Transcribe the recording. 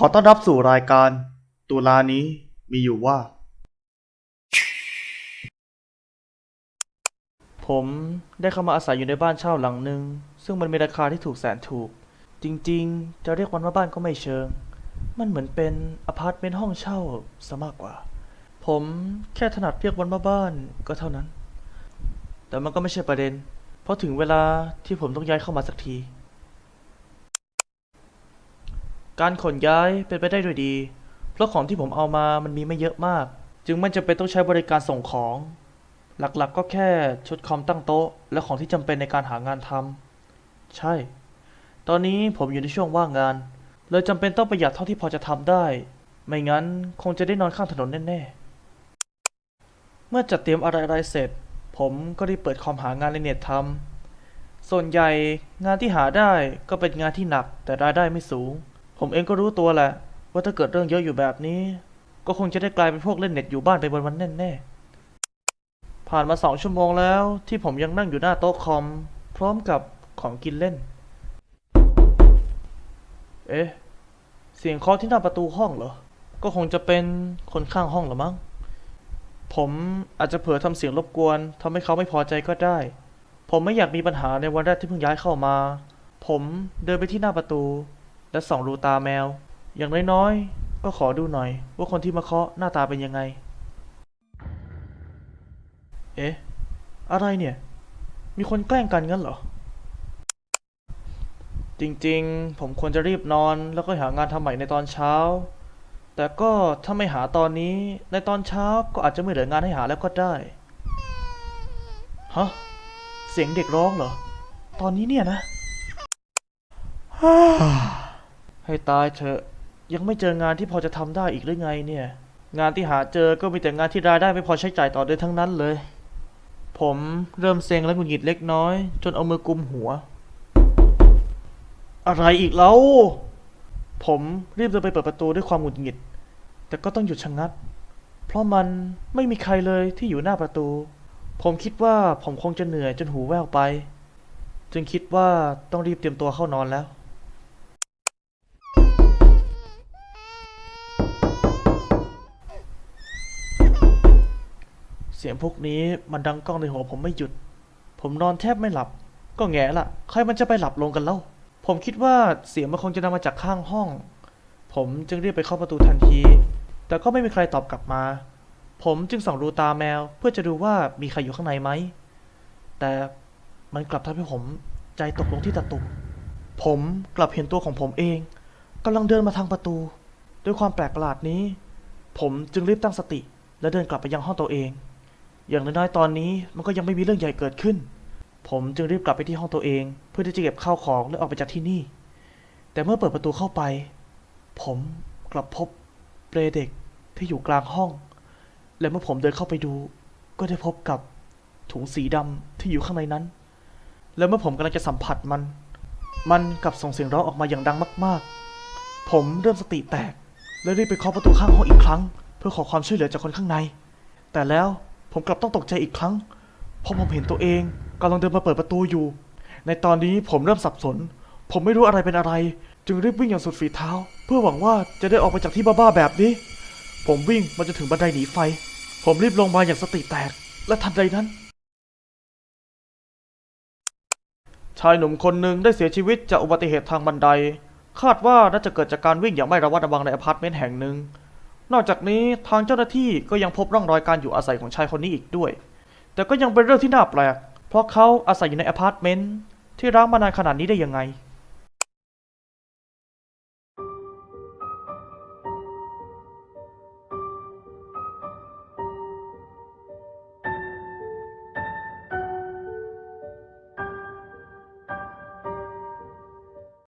ขอต้อนรับสู่รายการ ตุลานี้มีอยู่ว่า ผมได้เข้ามาอาศัยอยู่ในบ้านเช่าหลังหนึ่ง ซึ่งมันมีราคาที่ถูกแสนถูก จริงๆ จะเรียกมันว่าบ้านก็ไม่เชิง มันเหมือนเป็นอพาร์ตเมนต์ห้องเช่าซะมากกว่า ผมแค่ถนัดเรียกมันว่าบ้านก็เท่านั้น แต่มันก็ไม่ใช่ประเด็น เพราะถึงเวลาที่ผมต้องย้ายเข้ามาสักที การขนย้ายเป็นไปได้ด้วยดี เพราะของที่ผมเอามามันมีไม่เยอะมาก จึงไม่จำเป็นต้องใช้บริการส่งของ หลักๆก็แค่ชุดคอมตั้งโต๊ะ และของที่จำเป็นในการหางานทำใช่ ตอนนี้ผมอยู่ในช่วงว่างงาน เลยจำเป็นต้องประหยัดเท่าที่พอจะทำได้ ไม่งั้นคงจะได้นอนข้างถนนแน่ๆ เมื่อจัดเตรียมอะไรๆเสร็จ ผมก็ได้เปิดคอมหางานในเน็ตทำส่วนใหญ่งานที่หาได้ก็เป็นงานที่หนักแต่รายได้ไม่สูง ผมเองก็รู้ตัวแหละ ว่าถ้าเกิดเรื่องเยอะอยู่แบบนี้ ก็คงจะได้กลายเป็นพวกเล่นเน็ตอยู่บ้านไปวันๆแน่ๆ ผ่านมาสองชั่วโมงแล้ว ที่ผมยังนั่งอยู่หน้าโต๊ะคอม พร้อมกับของกินเล่น เอ๊ะ เสียงเคาะที่หน้าประตูห้องเหรอ ก็คงจะเป็นคนข้างห้องหรือมั้ง ผมอาจจะเผลอทำเสียงรบกวนทำให้เขาไม่พอใจก็ได้ ผมไม่อยากมีปัญหาในวันแรกที่เพิ่งย้ายเข้ามา ผมเดินไปที่หน้าประตู และส่องรูตาแมว อย่างน้อยๆ ก็ขอดูหน่อย ว่าคนที่มาเคาะหน้าตาเป็นยังไง เอ๊ะ อะไรเนี่ย มีคนแกล้งกันงั้นเหรอ จริงๆ ผมควรจะรีบนอนแล้วก็หางานทำใหม่ในตอนเช้า แต่ก็ถ้าไม่หาตอนนี้ ในตอนเช้าก็อาจจะไม่เหลืองานให้หาแล้วก็ได้ ฮะ เสียงเด็กร้องเหรอ ตอนนี้เนี่ยนะ ให้ตายเถอะยังไม่เจองานที่พอจะทำได้อีกหรือไงเนี่ย งานที่หาเจอก็มีแต่งานที่รายได้ไม่พอใช้จ่ายต่อเดือนทั้งนั้นเลย ผมเริ่มเซ็งและหงุดหงิดเล็กน้อย จนเอามือกุมหัว อะไรอีกแล้ว ผมรีบเดินไปเปิดประตูด้วยความหงุดหงิด แต่ก็ต้องหยุดชะงัก เพราะมันไม่มีใครเลยที่อยู่หน้าประตู ผมคิดว่าผมคงจะเหนื่อยจนหูแว่วไป จึงคิดว่าต้องรีบเตรียมตัวเข้านอนแล้ว สียงพวกนี้มันดังก้องในหัวผมไม่หยุด ผมนอนแทบไม่หลับ ก็แง่ละใครมันจะไปหลับลงกันเล่า ผมคิดว่าเสียงมันคงจะนำมาจากข้างห้อง ผมจึงรีบไปเข้าประตูทันที แต่ก็ไม่มีใครตอบกลับมา ผมจึงส่องดูตาแมวเพื่อจะดูว่ามีใครอยู่ข้างในไหม แต่มันกลับทำให้ผมใจตกลงที่ตะตุ่มผมกลับเห็นตัวของผมเองกำลังเดินมาทางประตู ด้วยความแปลกประหลาดนี้ ผมจึงรีบตั้งสติและเดินกลับไปยังห้องตัวเอง อย่างน้อยๆตอนนี้มันก็ยังไม่มีเรื่องใหญ่เกิดขึ้น ผมจึงรีบกลับไปที่ห้องตัวเอง เพื่อที่จะเก็บข้าวของและออกไปจากที่นี่ แต่เมื่อเปิดประตูเข้าไป ผมกลับพบเปลเด็กที่อยู่กลางห้อง และเมื่อผมเดินเข้าไปดู ก็ได้พบกับถุงสีดำที่อยู่ข้างในนั้น และเมื่อผมกำลังจะสัมผัสมัน มันกลับส่งเสียงร้องออกมาอย่างดังมากๆ ผมเริ่มสติแตก และรีบไปเคาะประตูข้างห้องอีกครั้ง เพื่อขอความช่วยเหลือจากคนข้างใน แต่แล้ว ผมกลับต้องตกใจอีกครั้งเพราะผมเห็นตัวเองกำลังเดินมาเปิดประตูอยู่ ในตอนนี้ผมเริ่มสับสน ผมไม่รู้อะไรเป็นอะไร จึงรีบวิ่งอย่างสุดฝีเท้า เพื่อหวังว่าจะได้ออกไปจากที่บ้าๆแบบนี้ ผมวิ่งมาจนถึงบันไดหนีไฟ ผมรีบลงมาอย่างสติแตก และทันใดนั้น ชายหนุ่มคนหนึ่งได้เสียชีวิตจากอุบัติเหตุทางบันได คาดว่าน่าจะเกิดจากการวิ่งอย่างไม่ระมัดระวังในอพาร์ตเมนต์แห่งหนึ่ง นอกจากนี้ทางเจ้าหน้าที่ก็ยังพบร่องรอยการอยู่อาศัยของชายคนนี้อีกด้วย แต่ก็ยังเป็นเรื่องที่น่าแปลก เพราะเขาอาศัยอยู่ในอพาร์ตเมนต์ที่ร้างมานานขนาดนี้ได้ยังไง